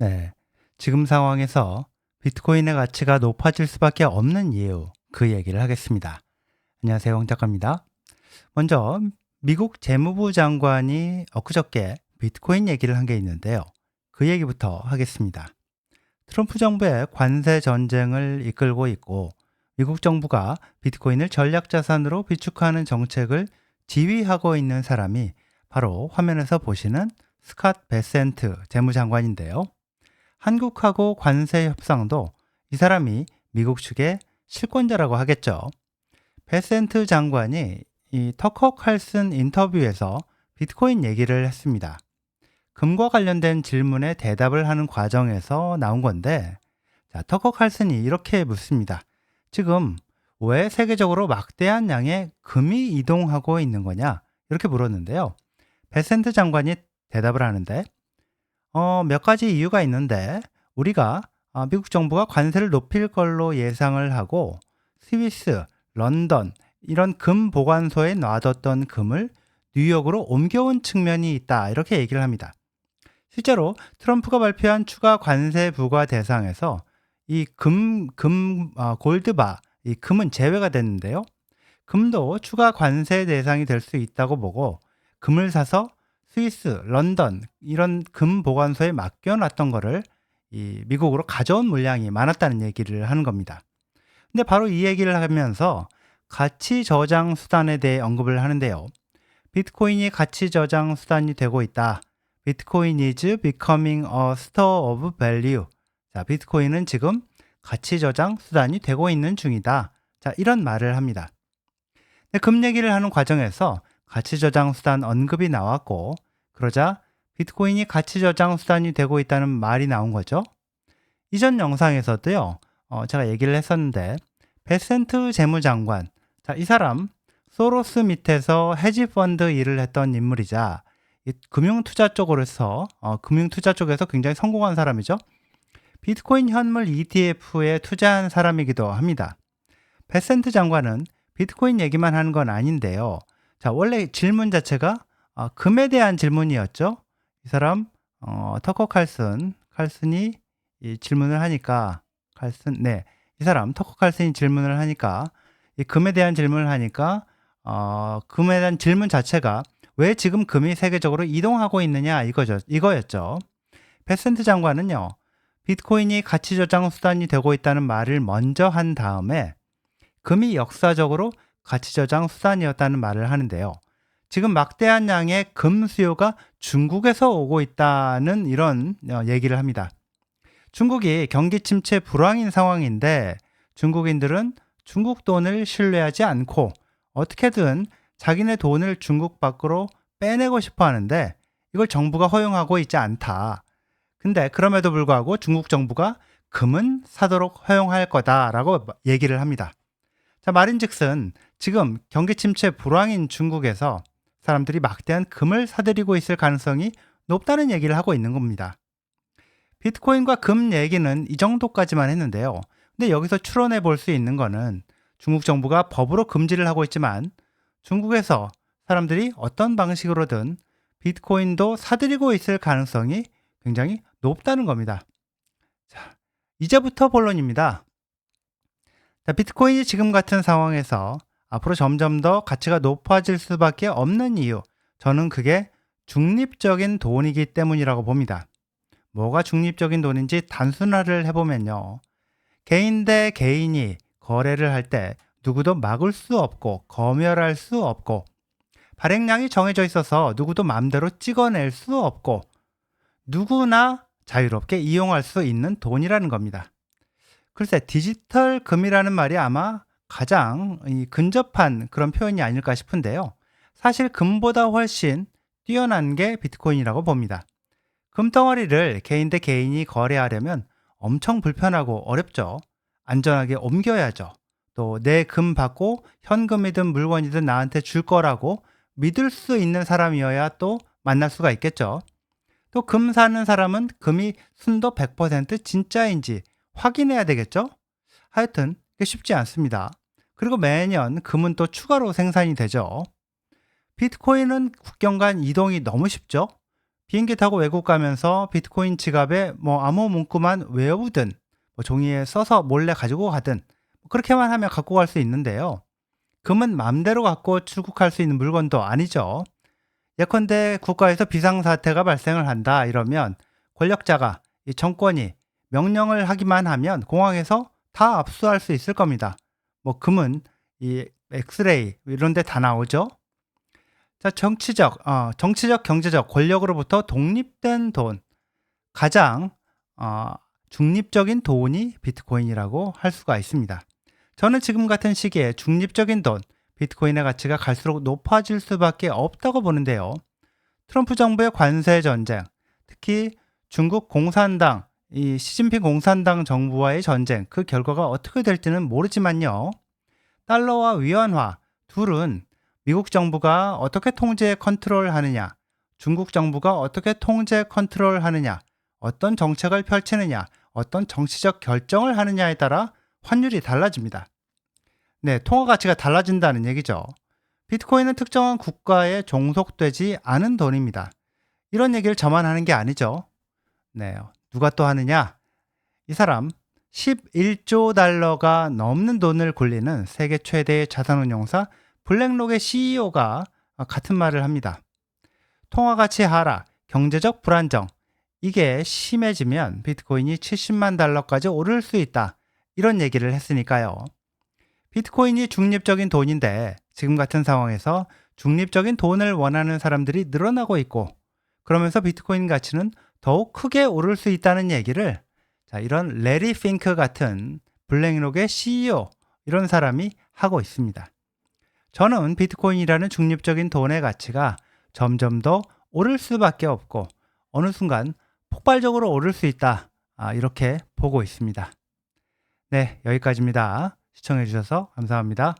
네. 지금 상황에서 비트코인의 가치가 높아질 수밖에 없는 이유, 그 얘기를 하겠습니다. 안녕하세요. 홍 작가입니다. 먼저, 미국 재무부 장관이 엊그저께 비트코인 얘기를 한 게 있는데요. 그 얘기부터 하겠습니다. 트럼프 정부의 관세 전쟁을 이끌고 있고, 미국 정부가 비트코인을 전략 자산으로 비축하는 정책을 지휘하고 있는 사람이 바로 화면에서 보시는 스캇 베센트 재무장관인데요. 한국하고 관세 협상도 이 사람이 미국 측의 실권자라고 하겠죠. 베센트 장관이 이 터커 칼슨 인터뷰에서 비트코인 얘기를 했습니다. 금과 관련된 질문에 대답을 하는 과정에서 나온 건데, 자, 터커 칼슨이 이렇게 묻습니다. 지금 왜 세계적으로 막대한 양의 금이 이동하고 있는 거냐? 이렇게 물었는데요. 베센트 장관이 대답을 하는데, 어, 몇 가지 이유가 있는데 우리가 어, 미국 정부가 관세를 높일 걸로 예상을 하고 스위스, 런던 이런 금 보관소에 놔뒀던 금을 뉴욕으로 옮겨온 측면이 있다 이렇게 얘기를 합니다. 실제로 트럼프가 발표한 추가 관세 부과 대상에서 이 금, 금, 어, 골드바, 이 금은 제외가 됐는데요. 금도 추가 관세 대상이 될 수 있다고 보고 금을 사서 스위스, 런던 이런 금 보관소에 맡겨놨던 거를 이 미국으로 가져온 물량이 많았다는 얘기를 하는 겁니다. 근데 바로 이 얘기를 하면서 가치 저장 수단에 대해 언급을 하는데요. 비트코인이 가치 저장 수단이 되고 있다. 비트코인 is becoming a store of value. 자, 비트코인은 지금 가치 저장 수단이 되고 있는 중이다. 자, 이런 말을 합니다. 금 얘기를 하는 과정에서 가치 저장 수단 언급이 나왔고 그러자 비트코인이 가치 저장 수단이 되고 있다는 말이 나온 거죠. 이전 영상에서도요. 어, 제가 얘기를 했었는데 베센트 재무장관 자, 이 사람 소로스 밑에서 헤지 펀드 일을 했던 인물이자 금융 투자 쪽으로서 어, 금융 투자 쪽에서 굉장히 성공한 사람이죠. 비트코인 현물 ETF에 투자한 사람이기도 합니다. 베센트 장관은 비트코인 얘기만 하는 건 아닌데요. 자, 원래 질문 자체가 어, 금에 대한 질문이었죠. 이 사람 어, 터커 칼슨, 칼슨이 이 질문을 하니까 칼슨, 네, 이 사람 터커 칼슨이 질문을 하니까 이 금에 대한 질문을 하니까 어, 금에 대한 질문 자체가 왜 지금 금이 세계적으로 이동하고 있느냐 이거죠, 이거였죠. 베센트 장관은요, 비트코인이 가치 저장 수단이 되고 있다는 말을 먼저 한 다음에 금이 역사적으로 가치 저장 수단이었다는 말을 하는데요. 지금 막대한 양의 금 수요가 중국에서 오고 있다는 이런 어, 얘기를 합니다. 중국이 경기 침체 불황인 상황인데 중국인들은 중국 돈을 신뢰하지 않고 어떻게든 자기네 돈을 중국 밖으로 빼내고 싶어 하는데 이걸 정부가 허용하고 있지 않다. 근데 그럼에도 불구하고 중국 정부가 금은 사도록 허용할 거다라고 얘기를 합니다. 자, 말인즉슨 지금 경기 침체 불황인 중국에서 사람들이 막대한 금을 사들이고 있을 가능성이 높다는 얘기를 하고 있는 겁니다. 비트코인과 금 얘기는 이 정도까지만 했는데요. 근데 여기서 추론해 볼 수 있는 거는 중국 정부가 법으로 금지를 하고 있지만 중국에서 사람들이 어떤 방식으로든 비트코인도 사들이고 있을 가능성이 굉장히 높다는 겁니다. 자, 이제부터 본론입니다. 자, 비트코인이 지금 같은 상황에서 앞으로 점점 더 가치가 높아질 수밖에 없는 이유, 저는 그게 중립적인 돈이기 때문이라고 봅니다. 뭐가 중립적인 돈인지 단순화를 해보면요. 개인 대 개인이 거래를 할 때 누구도 막을 수 없고 검열할 수 없고 발행량이 정해져 있어서 누구도 마음대로 찍어낼 수 없고 누구나 자유롭게 이용할 수 있는 돈이라는 겁니다. 글쎄 디지털 금이라는 말이 아마 가장 근접한 그런 표현이 아닐까 싶은데요. 사실 금보다 훨씬 뛰어난 게 비트코인이라고 봅니다. 금덩어리를 개인 대 개인이 거래하려면 엄청 불편하고 어렵죠. 안전하게 옮겨야죠. 또 내 금 받고 현금이든 물건이든 나한테 줄 거라고 믿을 수 있는 사람이어야 또 만날 수가 있겠죠. 또 금 사는 사람은 금이 순도 100% 진짜인지 확인해야 되겠죠? 하여튼 쉽지 않습니다. 그리고 매년 금은 또 추가로 생산이 되죠. 비트코인은 국경 간 이동이 너무 쉽죠? 비행기 타고 외국 가면서 비트코인 지갑에 뭐 아무 문구만 외우든 뭐 종이에 써서 몰래 가지고 가든 뭐 그렇게만 하면 갖고 갈 수 있는데요. 금은 맘대로 갖고 출국할 수 있는 물건도 아니죠. 예컨대 국가에서 비상사태가 발생을 한다 이러면 권력자가 이 정권이 명령을 하기만 하면 공항에서 다 압수할 수 있을 겁니다. 뭐 금은 이 엑스레이 이런 데 다 나오죠. 자, 정치적, 어, 정치적, 경제적 권력으로부터 독립된 돈. 가장 어, 중립적인 돈이 비트코인이라고 할 수가 있습니다. 저는 지금 같은 시기에 중립적인 돈, 비트코인의 가치가 갈수록 높아질 수밖에 없다고 보는데요. 트럼프 정부의 관세 전쟁, 특히 중국 공산당, 이 시진핑 공산당 정부와의 전쟁, 그 결과가 어떻게 될지는 모르지만요. 달러와 위안화 둘은 미국 정부가 어떻게 통제 컨트롤 하느냐, 중국 정부가 어떻게 통제 컨트롤 하느냐, 어떤 정책을 펼치느냐, 어떤 정치적 결정을 하느냐에 따라 환율이 달라집니다. 네, 통화 가치가 달라진다는 얘기죠. 비트코인은 특정한 국가에 종속되지 않은 돈입니다. 이런 얘기를 저만 하는 게 아니죠. 네, 누가 또 하느냐? 이 사람 11조 달러가 넘는 돈을 굴리는 세계 최대의 자산운용사 블랙록의 CEO가 같은 말을 합니다. 통화 가치 하락, 경제적 불안정, 이게 심해지면 비트코인이 70만 달러까지 오를 수 있다. 이런 얘기를 했으니까요. 비트코인이 중립적인 돈인데 지금 같은 상황에서 중립적인 돈을 원하는 사람들이 늘어나고 있고 그러면서 비트코인 가치는 더욱 크게 오를 수 있다는 얘기를 자, 이런 레리 핑크 같은 블랙록의 CEO 이런 사람이 하고 있습니다. 저는 비트코인이라는 중립적인 돈의 가치가 점점 더 오를 수밖에 없고 어느 순간 폭발적으로 오를 수 있다. 아, 이렇게 보고 있습니다. 네, 여기까지입니다. 시청해 주셔서 감사합니다.